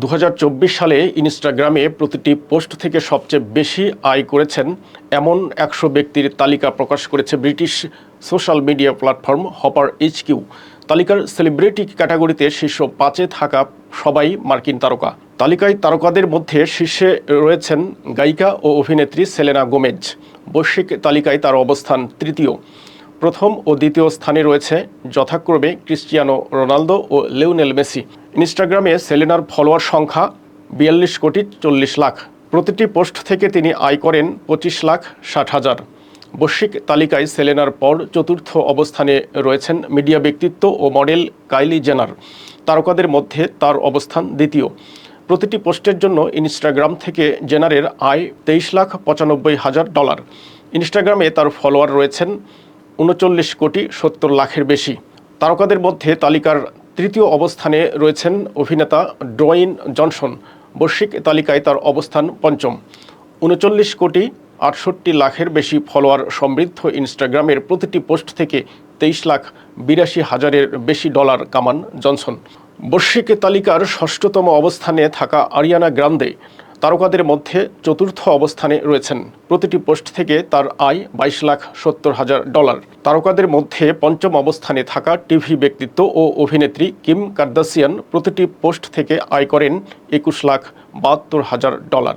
দু হাজার চব্বিশ সালে ইনস্টাগ্রামে প্রতিটি পোস্ট থেকে সবচেয়ে বেশি আয় করেছেন এমন একশো ব্যক্তির তালিকা প্রকাশ করেছে British social media platform Hopper H Q. তালিকার সেলিব্রিটি ক্যাটাগরিতে শীর্ষ পাঁচে থাকা সবাই মার্কিন তারকা। তালিকায় তারকাদের মধ্যে শীর্ষে রয়েছেন গায়িকা ও অভিনেত্রী সেলেনা গোমেজ। বৈশ্বিক তালিকায় তার অবস্থান তৃতীয়। প্রথম ও দ্বিতীয় স্থানে রয়েছে যথাক্রমে ক্রিস্টিয়ানো রোনালদো ও লিওনেল মেসি। ইনস্টাগ্রামে সেলেনার ফলোয়ার সংখ্যা বিয়াল্লিশ কোটি চল্লিশ লাখ। প্রতিটি পোস্ট থেকে তিনি আয় করেন পঁচিশ লাখ ষাট হাজার। বৈশ্বিক তালিকায় সেলেনার পর চতুর্থ অবস্থানে রয়েছেন মিডিয়া ব্যক্তিত্ব ও মডেল কাইলি জেনার। তারকাদের মধ্যে তার অবস্থান দ্বিতীয়। প্রতিটি পোস্টের জন্য ইনস্টাগ্রাম থেকে জেনারের আয় তেইশ লাখ পঁচানব্বই হাজার ডলার। ইনস্টাগ্রামে তার ফলোয়ার রয়েছেন উনচল্লিশ কোটি সত্তর লাখের বেশি। তারকাদের মধ্যে তালিকার তৃতীয় অবস্থানে রয়েছেন অভিনেতা ড্রয়েন জনসন। বৈশ্বিক তালিকায় তার অবস্থান পঞ্চম। উনচল্লিশ কোটি আটষট্টি লাখের বেশি ফলোয়ার সমৃদ্ধ ইনস্টাগ্রামের প্রতিটি পোস্ট থেকে তেইশ লাখ বিরাশি হাজারের বেশি ডলার কামান জনসন। বৈশ্বিক তালিকার ষষ্ঠতম অবস্থানে থাকা আরিয়ানা গ্রান্দে তারকাদের মধ্যে চতুর্থ অবস্থানে রয়েছেন। প্রতিটি পোস্ট থেকে তার আয় বাইশ লাখ সত্তর হাজার ডলার। তারকাদের মধ্যে পঞ্চম অবস্থানে থাকা টিভি ব্যক্তিত্ব ও অভিনেত্রী কিম কার্দাসিয়ান প্রতিটি পোস্ট থেকে আয় করেন একুশ লাখ বাহাত্তর হাজার ডলার।